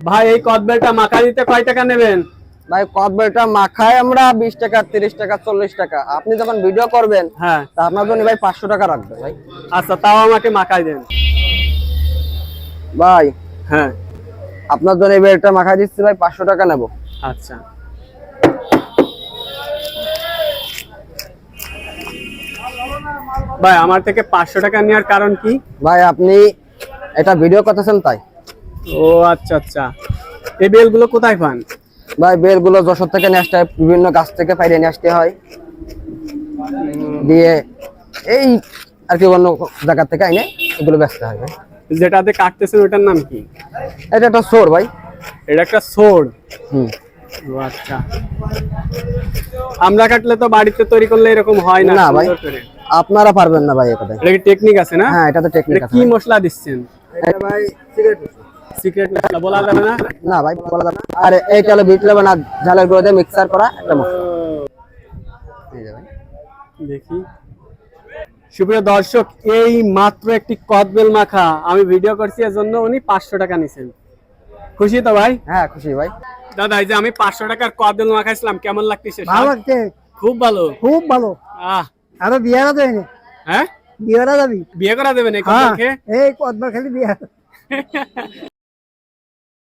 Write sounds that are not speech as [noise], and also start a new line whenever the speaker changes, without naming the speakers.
ভাই এই কদবেলটা মাখা দিতে কয় টাকা নেবেন?
ভাই কদবেলটা মাখায় আমরা বিশ টাকা তিরিশ টাকা চল্লিশ টাকা। আপনি যখন ভিডিও করবেন
হ্যাঁ।
তা আপনার জন্য ভাই পাঁচশো টাকা রাখবে ভাই।
আচ্ছা তাও আমাকে মাখাই দেন।
ভাই
হ্যাঁ।
আপনার জন্য এই বেলটা মাখাই দিচ্ছি ভাই পাঁচশো টাকা নেব।
আচ্ছা। ভাই আমার থেকে পাঁচশো টাকা নেওয়ার কারণ কি?
ভাই আপনি এটা ভিডিও করতেছেন তাই।
ও আচ্ছা আচ্ছা। এই বেলগুলো কোথায় পান?
ভাই বেলগুলো যশোর থেকে নিয়ে আসতে হয় বিভিন্ন গাছ থেকে পাইরে নিয়ে আসতে হয়। দিয়ে এই আর কি অন্য জায়গা থেকে আইনে এগুলো ব্যস্ত হয়
যেটাতে কাটতেছেন ওটার নাম কি?
এটা একটা সোর ভাই।
এটা একটা সোড
হুম।
আচ্ছা। আমরা কাটলে তো বাড়িতে তৈরি করলে এরকম হয় না
না ভাই আপনারা পারবেন না ভাই এটা
এটা কি টেকনিক আছে না?
হ্যাঁ এটা তো টেকনিক আছে
কি মশলা দিচ্ছেন?
এটা ভাই সিগারেট
সিক্রেট মশলা বলা যাবে না?
না ভাই বলা যাবে না। আর এইটা হলো বিট লবণ আর ঝালের গুঁড়ো দিয়ে মিক্সার করা একটা মশলা।
দেখি। সুপ্রিয় দর্শক এই মাত্র একটি কদবেল মাখা আমি ভিডিও করছি এর জন্য উনি পাঁচশো টাকা নিছেন। খুশি তো ভাই?
হ্যাঁ খুশি ভাই।
দাদা এই যে আমি পাঁচশো টাকার কদবেল মাখাইছিলাম কেমন লাগতেছে?
ভালো লাগছে।
খুব ভালো।
খুব ভালো।
আহ।
আরও বিয়ে করা যায়নি
হ্যাঁ?
বিয়ে করা যাবি?
বিয়ে করা দেবেন এই
হ্যাঁ
কদবেলকে
এই কদমা খালি বিয়ে। [laughs]